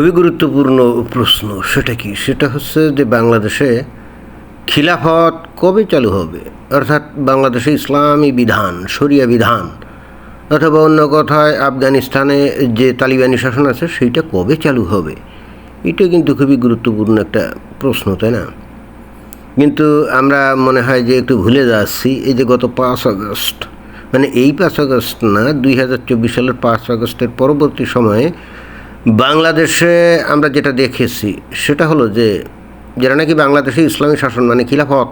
খুবই গুরুত্বপূর্ণ প্রশ্ন, সেটা কি? সেটা হচ্ছে যে বাংলাদেশে খিলাফত কবে চালু হবে? অর্থাৎ বাংলাদেশে ইসলামী বিধান, শরিয়া বিধান, অথবা অন্য কথায় আফগানিস্তানে যে তালিবানি শাসন আছে, সেইটা কবে চালু হবে? এটা কিন্তু খুবই গুরুত্বপূর্ণ একটা প্রশ্ন, তাই না? কিন্তু আমরা মনে হয় যে একটু ভুলে যাচ্ছি, এই যে গত পাঁচ আগস্ট মানে এই পাঁচ আগস্ট না, দুই হাজার চব্বিশ সালের পাঁচ আগস্টের পরবর্তী সময়ে বাংলাদেশে আমরা যেটা দেখেছি, সেটা হলো যে যারা নাকি বাংলাদেশে ইসলামী শাসন মানে খিলাফত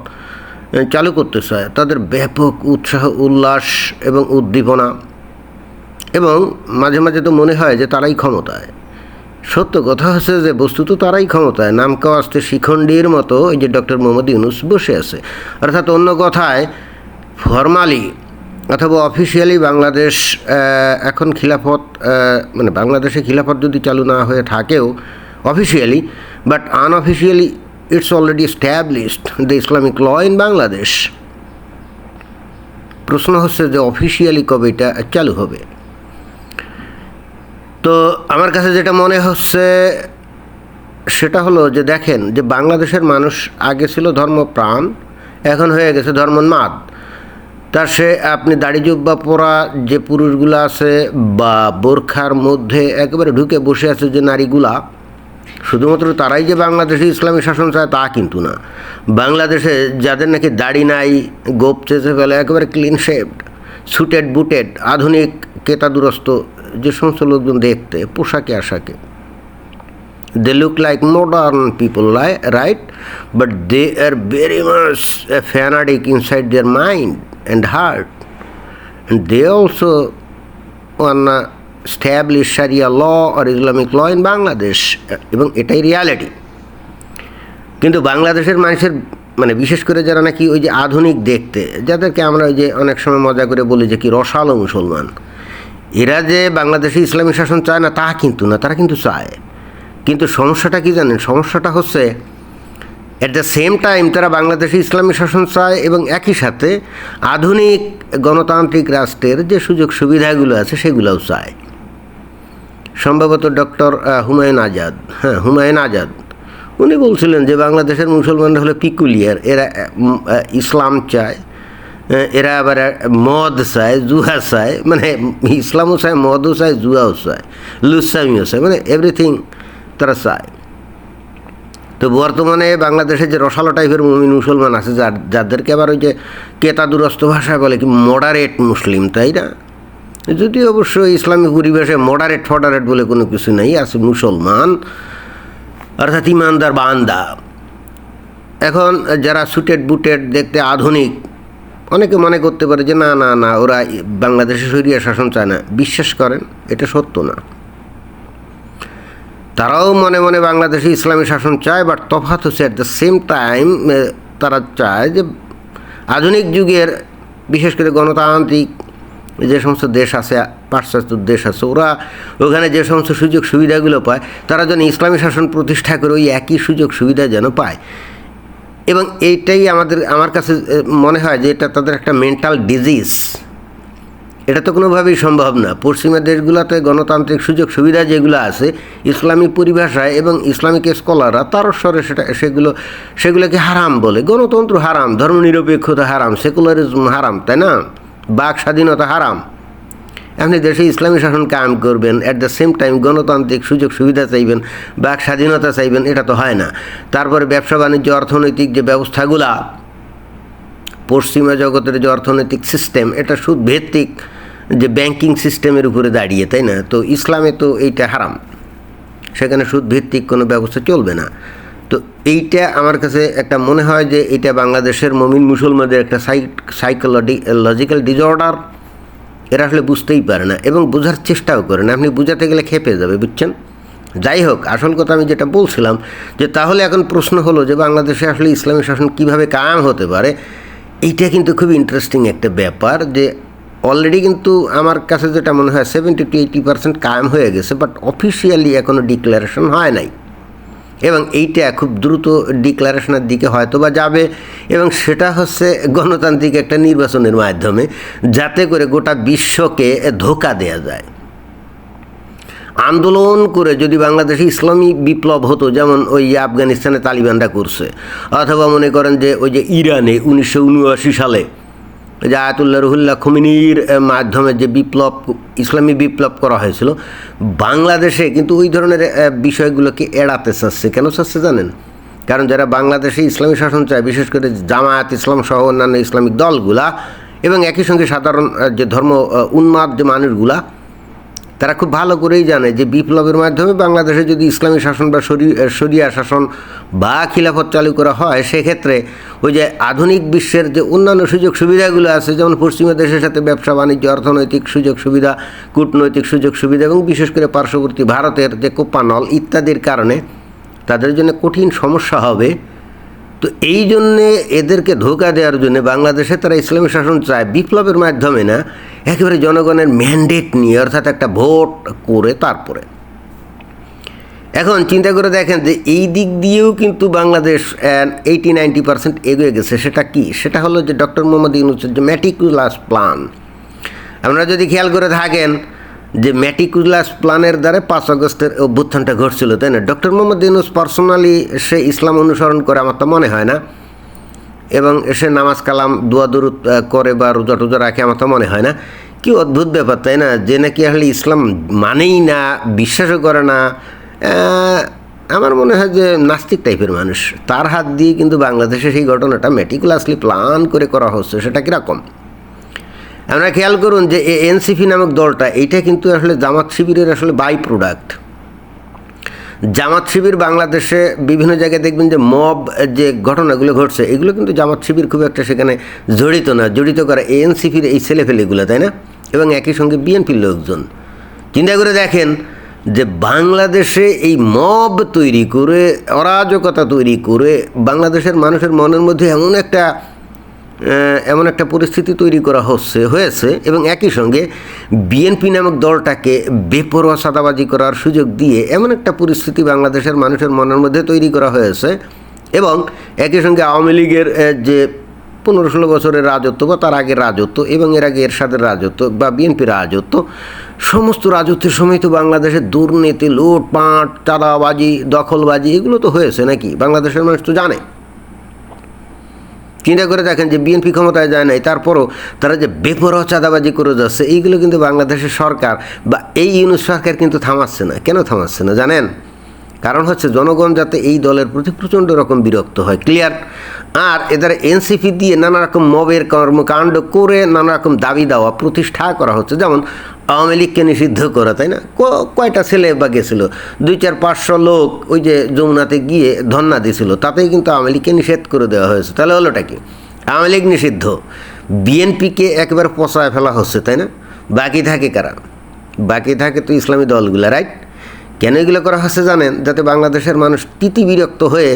চালু করতে চায়, তাদের ব্যাপক উৎসাহ, উল্লাস এবং উদ্দীপনা। এবং মাঝে মাঝে তো মনে হয় যে তারাই ক্ষমতায়। সত্য কথা হচ্ছে যে বস্তুত তারাই ক্ষমতায়। নাম কাওয়াস্তে শিখণ্ডীর মতো এই যে ডক্টর মোহাম্মদ ইউনুস বসে আছে। অর্থাৎ অন্য কথায়, ফরমালি অথবা অফিসিয়ালি বাংলাদেশ এখন খিলাফত মানে বাংলাদেশে খিলাফত যদি চালু না হয়ে থাকেও officially but unofficially it's already established the Islamic law in Bangladesh প্রশ্ন হচ্ছে যে অফিসিয়ালি কবে এটা চালু হবে? তো আমার কাছে যেটা মনে হচ্ছে, সেটা হলো যে দেখেন যে বাংলাদেশের মানুষ আগে ছিল ধর্মপ্রাণ, এখন হয়ে গেছে ধর্ম ধর্মোন্মাদ। তার সে আপনি দাড়ি জুব্বা পরা যে পুরুষগুলো আছে বা বোরখার মধ্যে একেবারে ঢুকে বসে আছে যে নারীগুলা, শুধুমাত্র তারাই যে বাংলাদেশে ইসলামী শাসন চায় তা কিন্তু না। বাংলাদেশে যাদের নাকি দাড়ি নাই, গোপ চেঁচে ফেলে, একেবারে ক্লিন শেপড সুটেড বুটেড আধুনিক কেতাদুরস্ত যে সমস্ত লোকজন দেখতে, পোশাকে, আশাকে, they look like modern people li- right? But they are very much a fanatic inside their mind and heart. And they also wanna establish sharia law or islamic law in bangladesh, এবং এটাই reality কিন্তু বাংলাদেশের মানুষের মানে বিশেষ করে যারা নাকি ওই যে আধুনিক দেখতে, যাদেরকে আমরা ওই যে অনেক সময় মজা করে বলি যে কি রসালো মুসলমান, এরা যে বাংলাদেশে ইসলামী শাসন চায় না, তা কিন্তু না, তারা কিন্তু চায়। কিন্তু সমস্যাটা কি জানেন? সমস্যাটা হচ্ছে অ্যাট দ্য সেম টাইম তারা বাংলাদেশে ইসলামী শাসন চায় এবং একই সাথে আধুনিক গণতান্ত্রিক রাষ্ট্রের যে সুযোগ সুবিধাগুলো আছে, সেগুলোও চায়। সম্ভবত ডক্টর হুমায়ুন আজাদ হ্যাঁ হুমায়ুন আজাদ, উনি বলছিলেন যে বাংলাদেশের মুসলমানরা হলো পিকুলিয়ার, এরা ইসলাম চায় এরা আবার মদ চায়, জুহা চায় মানে ইসলামও চায়, মদও চায় জুয়াও চায় লুসামিও চায় মানে এভরিথিং তারা চায়। তো বর্তমানে বাংলাদেশে যে রসালো টাইপের মুমিন মুসলমান আছে, যার, যাদেরকে আবার ওই যে কেতা কেতাদুরস্ত ভাষায় বলে কি মডারেট মুসলিম, তাই না? যদিও অবশ্য ইসলামী পরিবেশে মডারেট ফডারেট বলে কোনো কিছু নেই, আছে মুসলমান, অর্থাৎ ইমানদার বান্দা। এখন যারা সুটেড বুটেড দেখতে আধুনিক, অনেকে মনে করতে পারে যে না না না, ওরা বাংলাদেশে সরিয়ে শাসন চায় না। বিশ্বাস করেন, এটা সত্য না। তারাও মনে মনে বাংলাদেশে ইসলামী শাসন চায় বাট তফাৎ হচ্ছে অ্যাট দ্য সেম টাইম তারা চায় যে আধুনিক যুগের, বিশেষ করে গণতান্ত্রিক যে সমস্ত দেশ আছে, পাশ্চাত্য দেশ আছে, ওরা ওখানে যে সমস্ত সুযোগ সুবিধাগুলো পায়, তারা যেন ইসলামী শাসন প্রতিষ্ঠা করে ওই একই সুযোগ সুবিধা যেন পায়। এবং এইটাই আমাদের, আমার কাছে মনে হয় যে এটা তাদের একটা মেন্টাল ডিজিজ এটা তো কোনোভাবেই সম্ভব না। পশ্চিমা দেশগুলোতে গণতান্ত্রিক সুযোগ সুবিধা যেগুলো আছে ইসলামী পরিভাষায় এবং ইসলামিক স্কলাররা তারস্বরে সেটা, সেগুলো, সেগুলোকে হারাম বলে। গণতন্ত্র হারাম, ধর্মনিরপেক্ষতা হারাম, সেকুলারিজম হারাম, তাই না? বাক স্বাধীনতা হারাম। আপনি দেশে ইসলামী শাসন কায়েম করবেন অ্যাট দ্য সেম টাইম গণতান্ত্রিক সুযোগ সুবিধা চাইবেন, বাক স্বাধীনতা চাইবেন, এটা তো হয় না। তারপরে ব্যবসা বাণিজ্য, অর্থনৈতিক যে ব্যবস্থাগুলা, পশ্চিমা জগতের যে অর্থনৈতিক সিস্টেম এটা সুদ ভিত্তিক যে ব্যাংকিং সিস্টেমের উপরে দাঁড়িয়ে, তাই না? তো ইসলামে তো এইটা হারাম। সেখানে সুদ ভিত্তিক কোনো ব্যবস্থা চলবে না। তো এইটা আমার কাছে একটা মনে হয় যে এটা বাংলাদেশের মমিন মুসলমানদের একটা সাইকোলজি লজিক্যাল ডিসঅর্ডার এরা আসলে বুঝতেই পারে না এবং বোঝার চেষ্টাও করে না। আপনি বোঝাতে গেলে খেপে যাবে, বুঝছেন? যাই হোক, আসল কথা আমি যেটা বলছিলাম যে তাহলে এখন প্রশ্ন হলো যে বাংলাদেশে আসলে ইসলামী শাসন কীভাবে কায়েম হতে পারে? এইটা কিন্তু খুব ইন্টারেস্টিং একটা ব্যাপার যে অলরেডি কিন্তু আমার কাছে যেটা মনে হয় সেভেন্টি টু এইটি পার্সেন্ট কায়েম হয়ে গেছে বাট অফিসিয়ালি এখনও ডিক্লারেশন হয় নাই। এবং এইটা খুব দ্রুত ডিক্লারেশনের দিকে হয়তো বা যাবে, এবং সেটা হচ্ছে গণতান্ত্রিক একটা নির্বাচনের মাধ্যমে যাতে করে গোটা বিশ্বকে ধোকা দেয়া যায়। আন্দোলন করে যদি বাংলাদেশে ইসলামী বিপ্লব হতো, যেমন ওই আফগানিস্তানে তালিবানরা করছে, অথবা মনে করেন যে ওই যে ইরানে উনিশশো উনআশি সালে যে আয়াতুল্লাহ রহুল্লাহ খমিনির মাধ্যমে যে বিপ্লব, ইসলামী বিপ্লব করা হয়েছিল, বাংলাদেশে কিন্তু ওই ধরনের বিষয়গুলোকে এড়াতে চাচ্ছে। কেন চাচ্ছে জানেন? কারণ যারা বাংলাদেশে ইসলামী শাসন চায়, বিশেষ করে জামায়াত ইসলাম সহ অন্যান্য ইসলামিক দলগুলা এবং একই সঙ্গে সাধারণ যে ধর্ম উন্মাদ যে মানুষগুলা তারা খুব ভালো করেই জানে যে বিপ্লবের মাধ্যমে বাংলাদেশে যদি ইসলামী শাসন বা শরিয়া শাসন বা খিলাফত চালু করা হয়, সেক্ষেত্রে ওই যে আধুনিক বিশ্বের যে অন্যান্য সুযোগ সুবিধাগুলো আছে, যেমন পশ্চিমা দেশের সাথে ব্যবসা, বাণিজ্য, অর্থনৈতিক সুযোগ সুবিধা, কূটনৈতিক সুযোগ সুবিধা এবং বিশেষ করে পার্শ্ববর্তী ভারতের যে কোপানল ইত্যাদির কারণে তাদের জন্য কঠিন সমস্যা হবে। তো এই জন্যে এদেরকে ধোকা দেওয়ার জন্য বাংলাদেশে তারা ইসলামী শাসন চায়। বিপ্লবের মাধ্যমে না, একেবারে জনগণের ম্যান্ডেট নিয়ে, অর্থাৎ একটা ভোট করে তারপরে। এখন চিন্তা করে দেখেন যে এই দিক দিয়েও কিন্তু বাংলাদেশ এইটি নাইনটি পার্সেন্ট এগিয়ে গেছে। সেটা কি? সেটা হলো যে ডক্টর মোহাম্মদ ইউনুসের যে ম্যাটিকুলাস প্ল্যান আপনারা যদি খেয়াল করে থাকেন যে ম্যাটিকুলাস প্ল্যানের দ্বারা পাঁচ আগস্টের অভ্যুত্থানটা ঘটছিল, তাই না? ডক্টর মোহাম্মদ ইউনুস পার্সোনালি সে ইসলাম অনুসরণ করে, আমার তো মনে হয় না, এবং সে নামাজ কালাম, দোয়া দুরুদ করে বা রোজা টোজা রাখে, আমার তো মনে হয় না। কি অদ্ভুত ব্যাপার, তাই না? যে নাকি আসলে ইসলাম মানেই না, বিশ্বাসও করে না আমার মনে হয় যে নাস্তিক টাইপের মানুষ। তার হাত দিয়ে কিন্তু বাংলাদেশে সেই ঘটনাটা মেটিকুলাসলি প্ল্যান করে করা হচ্ছে, সেটা কীরকম? আমরা খেয়াল করুন যে এনসিপি নামক দলটা, এইটা কিন্তু আসলে জামাত শিবিরের আসলে বাই প্রোডাক্ট জামাত শিবির বাংলাদেশে বিভিন্ন জায়গায় দেখবেন যে মব যে ঘটনাগুলো ঘটছে, এগুলো কিন্তু জামাত শিবির খুব একটা সেখানে জড়িত না। জড়িত করা এনসিপির এই ছেলেফেলেগুলো তাই না? এবং একই সঙ্গে বিএনপির লোকজন। চিন্তা করে দেখেন যে বাংলাদেশে এই মব তৈরি করে, অরাজকতা তৈরি করে বাংলাদেশের মানুষের মনের মধ্যে এমন একটা এমন একটা পরিস্থিতি তৈরি করা হচ্ছে, হয়েছে এবং একই সঙ্গে বিএনপি নামক দলটাকে বেপরোয়া সাদাবাজি করার সুযোগ দিয়ে এমন একটা পরিস্থিতি বাংলাদেশের মানুষের মনের মধ্যে তৈরি করা হয়েছে এবং একই সঙ্গে আওয়ামী লীগের যে পনেরো ষোলো বছরের রাজত্ব বা তার আগের রাজত্ব এবং এর আগে এরশাদের রাজত্ব বা বিএনপির রাজত্ব, সমস্ত রাজত্বের সময় তো বাংলাদেশের দুর্নীতি, লুটপাট, চাঁদাবাজি, দখলবাজি, এগুলো তো হয়েছে নাকি? বাংলাদেশের মানুষ তো জানে। চিন্তা করে দেখেন যে বিএনপি ক্ষমতায় যায় নাই, তারপরও তারা যে বেপরোয়া চাঁদাবাজি করে যাচ্ছে, এইগুলো কিন্তু বাংলাদেশের সরকার বা এই ইউনিট সরকার কিন্তু থামাচ্ছে না। কেন থামাচ্ছে না? জানেন? কারণ হচ্ছে জনগণ যাতে এই দলের প্রতি প্রচণ্ড রকম বিরক্ত হয় ক্লিয়ার আর এদের এনসিপি দিয়ে নানা রকম মবের কর্মকাণ্ড করে নানা রকম দাবি দেওয়া প্রতিষ্ঠা করা হচ্ছে। যেমন আওয়ামী লীগকে নিষিদ্ধ করা, তাই না? কয়টা ছেলে বা গেছিল? দুই চার পাঁচশো লোক ওই যে যমুনাতে গিয়ে ধন্না দিয়েছিল তাতেই কিন্তু আওয়ামী লীগকে নিষেধ করে দেওয়া হয়েছে। তাহলে হলোটা কি? আওয়ামী লীগ নিষিদ্ধ। বিএনপিকে একবার পচায় ফেলা হচ্ছে, তাই না? বাকি থাকে কারা? বাকি থাকে তো ইসলামী দলগুলো রাইট কেন এগুলো করা হচ্ছে জানেন? যাতে বাংলাদেশের মানুষ তিতি বিরক্ত হয়ে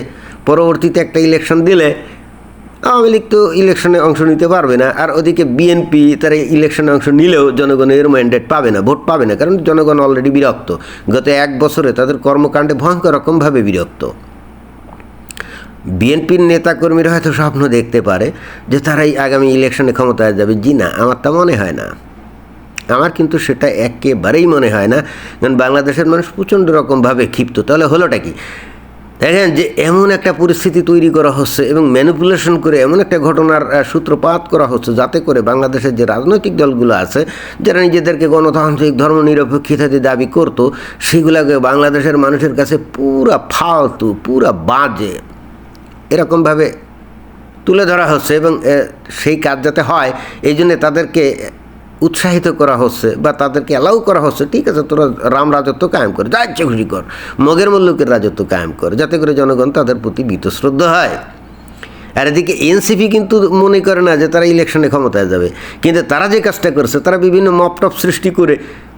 পরবর্তীতে একটা ইলেকশন দিলে আওয়ামী লীগ তো ইলেকশনে অংশ নিতে পারবে না। আর ওদিকে বিএনপি তারা ইলেকশনে অংশ নিলেও জনগণের ম্যান্ডেট পাবে না ভোট পাবে না। কারণ জনগণ অলরেডি বিরক্ত। গত এক বছরে তাদের কর্মকাণ্ডে ভয়ঙ্কর রকমভাবে বিরক্ত। বিএনপির নেতাকর্মীরা হয়তো স্বপ্ন দেখতে পারে যে তারাই আগামী ইলেকশনে ক্ষমতায় যাবে। জি না, আমার তা মনে হয় না। আমার কিন্তু সেটা একেবারেই মনে হয় না। কারণ বাংলাদেশের মানুষ প্রচণ্ড রকমভাবে ক্ষিপ্ত। তাহলে হলোটা কি? দেখেন যে এমন একটা পরিস্থিতি তৈরি করা হচ্ছে এবং ম্যানিপুলেশন করে এমন একটা ঘটনার সূত্রপাত করা হচ্ছে যাতে করে বাংলাদেশের যে রাজনৈতিক দলগুলো আছে, যারা নিজেদেরকে গণতান্ত্রিক ধর্মনিরপেক্ষতা দিয়ে দাবি করতো, সেগুলোকে বাংলাদেশের মানুষের কাছে পুরা ফালতু, পুরা বাজে এরকমভাবে তুলে ধরা হচ্ছে এবং সেই কাজ যাতে হয়, এই জন্যে তাদেরকে উৎসাহিত করা হচ্ছে বা তাদেরকে অ্যালাউ করা হচ্ছে, ঠিক আছে, তোরা রাম রাজত্ব কায়েম কর, যা ইচ্ছে খুশি কর, মগের মল্লুকের রাজত্ব কায়েম কর, যাতে করে জনগণ তাদের প্রতি বীতশ্রদ্ধ হয়। আর এদিকে এনসিপি কিন্তু মনে করে না যে তারা ইলেকশনে ক্ষমতায় যাবে, কিন্তু তারা যে কাজটা করছে, তারা বিভিন্ন মপটপ সৃষ্টি করে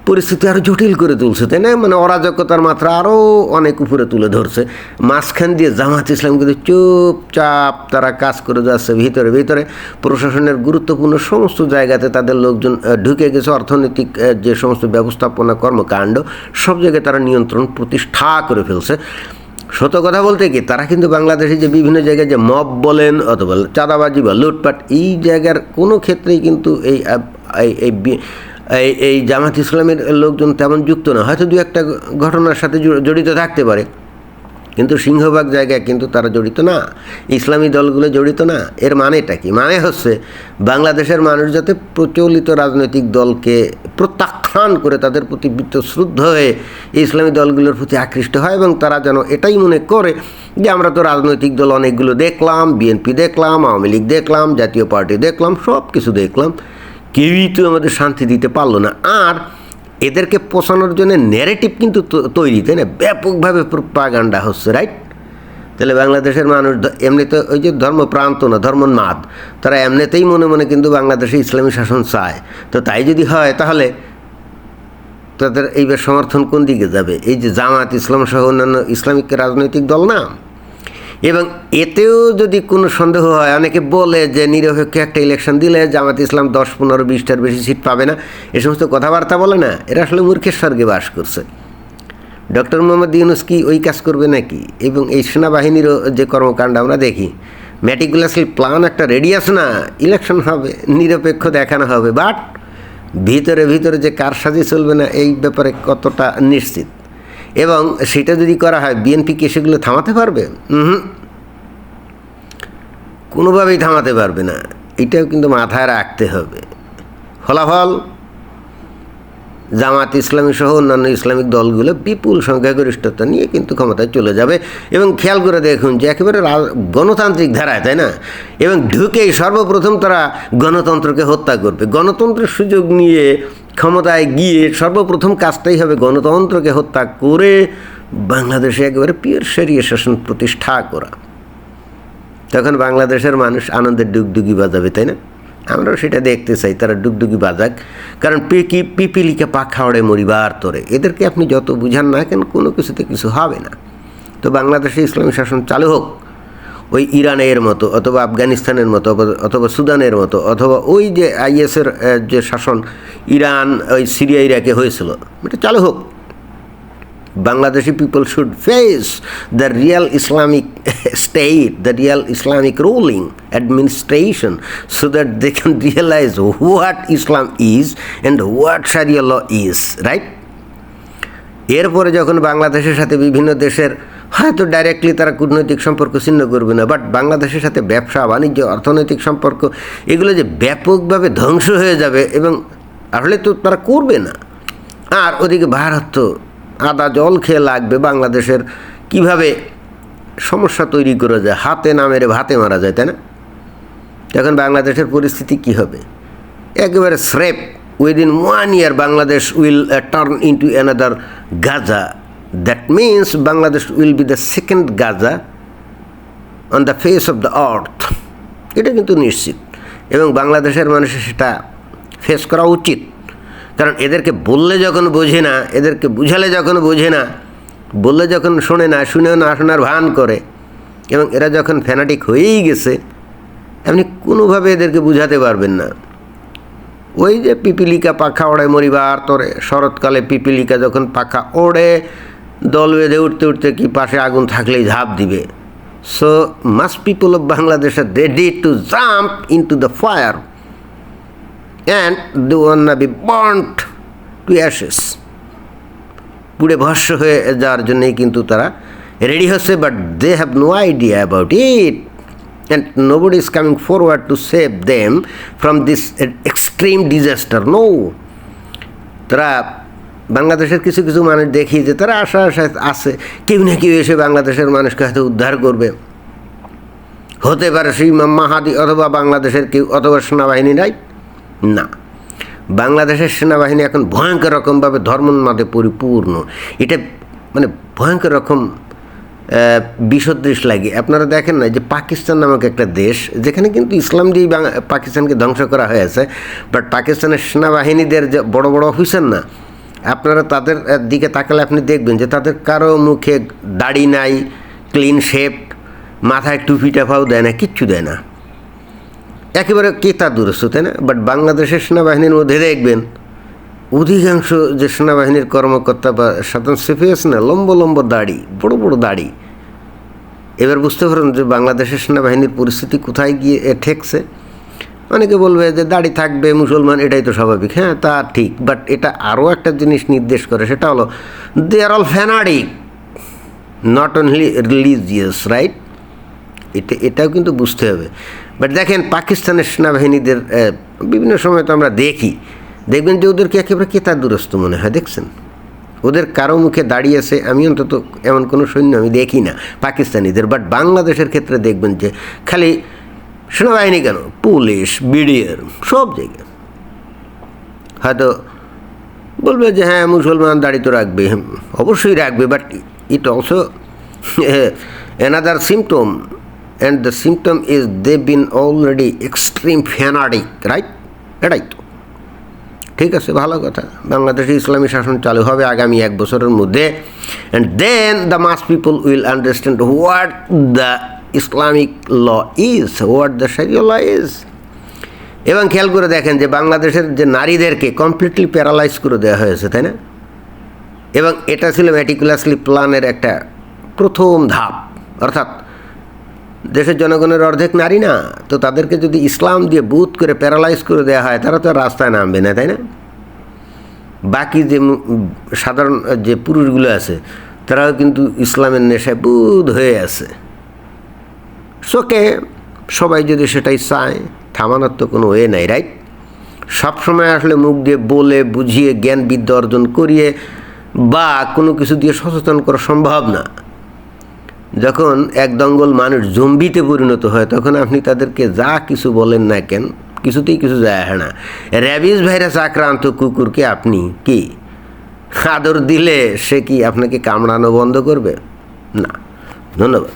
পরিস্থিতি আরও জটিল করে তুলছে, তাই না? মানে অরাজকতার মাত্রা আরও অনেক উপরে তুলে ধরছে। মাঝখান দিয়ে জামাত ইসলাম কিন্তু চুপচাপ তারা কাজ করে যাচ্ছে ভিতরে ভিতরে। প্রশাসনের গুরুত্বপূর্ণ সমস্ত জায়গাতে তাদের লোকজন ঢুকে গেছে। অর্থনৈতিক যে সমস্ত ব্যবস্থাপনা, কর্মকাণ্ড, সব জায়গায় তারা নিয়ন্ত্রণ প্রতিষ্ঠা করে ফেলছে। সত্য কথা বলতে কি, তারা কিন্তু বাংলাদেশে যে বিভিন্ন জায়গায় যে মব বলেন অথবা চাঁদাবাজি বা লুটপাট, এই জায়গার কোনো ক্ষেত্রেই কিন্তু এই এই- এই এই জামাত ইসলামের লোকজন তেমন যুক্ত না। হয়তো দু একটা ঘটনার সাথে জড়িত থাকতে পারে। কিন্তু সিংহভাগ জায়গায় কিন্তু তারা জড়িত না। ইসলামী দলগুলো জড়িত না। এর মানেটা কি? মানে হচ্ছে বাংলাদেশের মানুষ যাতে প্রচলিত রাজনৈতিক দলকে প্রত্যাখ্যান করে তাদের প্রতি শ্রদ্ধ হয়ে ইসলামী দলগুলোর প্রতি আকৃষ্ট হয় এবং তারা যেন এটাই মনে করে যে আমরা তো রাজনৈতিক দল অনেকগুলো দেখলাম, বিএনপি দেখলাম, আওয়ামী লীগ দেখলাম, জাতীয় পার্টি দেখলাম সব কিছু দেখলাম। কেউই তো আমাদের শান্তি দিতে পারল না। আর এদেরকে পোষানোর জন্য ন্যারেটিভ কিন্তু তৈরি, তাই না? ব্যাপকভাবে প্রপাগান্ডা হচ্ছে রাইট তাহলে বাংলাদেশের মানুষ এমনিতে ওই যে ধর্মপ্রান্ত না ধর্মনাদ তারা এমনিতেই মনে মনে কিন্তু বাংলাদেশে ইসলামী শাসন চায়। তো তাই যদি হয়, তাহলে তাদের এইবার সমর্থন কোন দিকে যাবে? এই যে জামাত ইসলাম সহ অন্যান্য ইসলামিক রাজনৈতিক দল না? এবং এতেও যদি কোনো সন্দেহ হয়, অনেকে বলে যে নিরপেক্ষ একটা ইলেকশন দিলে জামাত ইসলাম দশ, পনেরো, বিশটার বেশি সিট পাবে না। এ সমস্ত কথাবার্তা বলে না, এরা আসলে মূর্খের স্বর্গে বাস করছে। ডক্টর মোহাম্মদ ইউনুস কি ওই কাজ করবে নাকি? এবং এই সেনাবাহিনীরও যে কর্মকাণ্ড আমরা দেখি ম্যাটিকুলাসলি প্ল্যান একটা রেডি আছে না? ইলেকশন হবে, নিরপেক্ষ দেখানো হবে বাট ভিতরে ভিতরে যে কারসাজি চলবে না, এই ব্যাপারে কতটা নিশ্চিত? এবং সেটা যদি করা হয় বিএনপি কি সেগুলো থামাতে পারবে? হুম কোনোভাবেই থামাতে পারবে না। এটাও কিন্তু মাথায় রাখতে হবে। ফলাফল জামাত ইসলামী সহ অন্যান্য ইসলামিক দলগুলো বিপুল সংখ্যাগরিষ্ঠতা নিয়ে কিন্তু ক্ষমতায় চলে যাবে। এবং খেয়াল করে দেখুন যে একেবারে গণতান্ত্রিক ধারায়, তাই না? এবং ঢুকেই সর্বপ্রথম তারা গণতন্ত্রকে হত্যা করবে। গণতন্ত্রের সুযোগ নিয়ে ক্ষমতায় গিয়ে সর্বপ্রথম কাজটাই হবে গণতন্ত্রকে হত্যা করে বাংলাদেশে একেবারে পিওর সেরিয়ে শাসন প্রতিষ্ঠা করা। তখন বাংলাদেশের মানুষ আনন্দের ডুগডুগি বাজাবে, তাই না? আমরাও সেটা দেখতে চাই, তারা ডুগডুগি বাজাক। কারণ পিকি পিপিলিকে পাখা ওড়ে মরিবার তরে, এদেরকে আপনি যত বুঝান না কেন, কোনো কিছুতে কিছু হবে না। তো বাংলাদেশে ইসলামী শাসন চালু হোক, ওই ইরানের মতো, অথবা আফগানিস্তানের মতো, অথবা- অথবা সুদানের মতো, অথবা ওই যে আইএসের যে শাসন, ইরান, ওই সিরিয়া, ইরাকে হয়েছিল, এটা চালু হোক। Bangladeshi people should face the real Islamic state, the real Islamic ruling administration, so that they can realize what Islam is and what Sharia law is, right? এরপরে যখন বাংলাদেশের সাথে বিভিন্ন দেশের হয়তো ডাইরেক্টলি তারা কূটনৈতিক সম্পর্ক ছিন্ন করবে না বাট বাংলাদেশের সাথে ব্যবসা বাণিজ্য অর্থনৈতিক সম্পর্ক এগুলো যে ব্যাপকভাবে ধ্বংস হয়ে যাবে এবং আসলে তো তারা করবে না আর ওদিকে ভারত তো আদা জল খেয়ে লাগবে বাংলাদেশের। কীভাবে সমস্যা তৈরি করা যায়? হাতে না মেরে ভাতে মারা যায়, তাই না? তখন বাংলাদেশের পরিস্থিতি কি হবে? একেবারে স্রেপ within one year Bangladesh will turn into another Gaza that means Bangladesh will be the second Gaza on the face of the earth এটা কিন্তু নিশ্চিত। এবং বাংলাদেশের মানুষের সেটা ফেস করা উচিত। কারণ এদেরকে বললে যখন বোঝে না, এদেরকে বুঝালে যখন বোঝে না, বললে যখন শোনে না শুনেও না, শোনার ভান করে, এবং এরা যখন ফ্যানাটিক হয়েই গেছে, আপনি কোনোভাবে এদেরকে বুঝাতে পারবেন না। ওই যে পিপিলিকা পাখা ওড়ে মরিবার তরে, শরৎকালে পিপিলিকা যখন পাখা ওড়ে, দল বেঁধে উঠতে উঠতে কি পাশে আগুন থাকলেই ঝাঁপ দিবে। So most people of Bangladesh are ready to jump into the fire and they wanna be burnt to ashes পুড়ে ভস্য হয়ে যাওয়ার জন্যই কিন্তু তারা রেডি হচ্ছে but they have no idea about it and nobody is coming forward to save them from this extreme disaster no তারা বাংলাদেশের কিছু কিছু মানুষ দেখি যে তারা আশা আশা আছে, কেউ না কেউ এসে বাংলাদেশের মানুষকে হয়তো উদ্ধার করবে। হতে পারে সেই মাহাদি অথবা বাংলাদেশের কেউ, অথবা সেনাবাহিনী নাই। না। বাংলাদেশের সেনাবাহিনী এখন ভয়ঙ্কর রকমভাবে ধর্মোন্মাদে পরিপূর্ণ। এটা মানে ভয়ঙ্কর রকম বিসদৃশ লাগে। আপনারা দেখেন না যে পাকিস্তান নামক একটা দেশ, যেখানে কিন্তু ইসলাম দিয়েই পাকিস্তানকে ধ্বংস করা হয়েছে বাট পাকিস্তানের সেনাবাহিনীদের যে বড় বড় অফিসার না, আপনারা তাদের দিকে তাকালে আপনি দেখবেন যে তাদের কারও মুখে দাড়ি নাই ক্লিন শেপ মাথায় টুপি টাফাও দেয় না, কিচ্ছু দেয় না। একেবারে কে কেতা দূরস্থ তাই না? বাট বাংলাদেশের সেনাবাহিনীর মধ্যে দেখবেন, অধিকাংশ যে সেনাবাহিনীর কর্মকর্তা বা সাধারণ সেফি আছে না, লম্ব লম্ব দাড়ি, বড় বড় দাড়ি, এবার বুঝতে পারেন যে বাংলাদেশের সেনাবাহিনীর পরিস্থিতি কোথায় গিয়ে ঠেকছে। অনেকে বলবে যে দাড়ি থাকবে, মুসলমান, এটাই তো স্বাভাবিক। হ্যাঁ তা ঠিক বাট এটা আরও একটা জিনিস নির্দেশ করে, সেটা হলো they are all fanatic not only religious right এটা, এটাও কিন্তু বুঝতে হবে। বাট দেখেন পাকিস্তানের সেনাবাহিনীদের বিভিন্ন সময় তো আমরা দেখি। দেখবেন যে ওদেরকে একেবারে কেতার দূরস্থ মনে হয়, দেখছেন? ওদের কারও মুখে দাঁড়িয়েছে আমি অন্তত এমন কোনো সৈন্য আমি দেখি না পাকিস্তানিদের। বাট বাংলাদেশের ক্ষেত্রে দেখবেন যে খালি সেনাবাহিনী কেন? পুলিশ, বিডিআর, সব জায়গায়। হয়তো বলবে যে হ্যাঁ মুসলমান দাড়ি তো রাখবে অবশ্যই রাখবে but it also another symptom and the symptom is they been already extreme fanatic right এটাই তো ঠিক আছে, ভালো কথা। বাংলাদেশে ইসলামী শাসন চালু হবে আগামী এক বছরের মধ্যে। And then the mass people will understand what the Islamic law is what the sharia law is এবং খেয়াল করে দেখেন যে বাংলাদেশের যে নারীদেরকে কমপ্লিটলি প্যারালাইজ করে দেওয়া হয়েছে, তাই না? এবং এটা ছিল ম্যাটিকুলাসলি প্ল্যানের একটা প্রথম ধাপ। অর্থাৎ দেশের জনগণের অর্ধেক নারী না, তো তাদেরকে যদি ইসলাম দিয়ে বুথ করে প্যারালাইজ করে দেওয়া হয়, তারা তো রাস্তায় নামবে না, তাই না? বাকি যে সাধারণ, যে পুরুষগুলো আছে, তারাও কিন্তু ইসলামের নেশায় বুধ হয়ে আছে। সোকে সবাই যদি সেটাই চায়, থামানোর তো কোনো ওয়ে নাই রাইট সবসময় আসলে মুখ দিয়ে বলে, বুঝিয়ে জ্ঞান বিদ্যা অর্জন করিয়ে বা কোনো কিছু দিয়ে সচেতন করা সম্ভব না। যখন এক দঙ্গল মানুষ জম্বিতে পরিণত হয়, তখন আপনি তাদেরকে যা কিছু বলেন না কেন, কিছুতেই কিছু যায় আসে না। র্যাবিস ভাইরাস আক্রান্ত কুকুরকে আপনি কি আদর দিলে সে কি আপনাকে কামড়ানো বন্ধ করবে? না। ধন্যবাদ।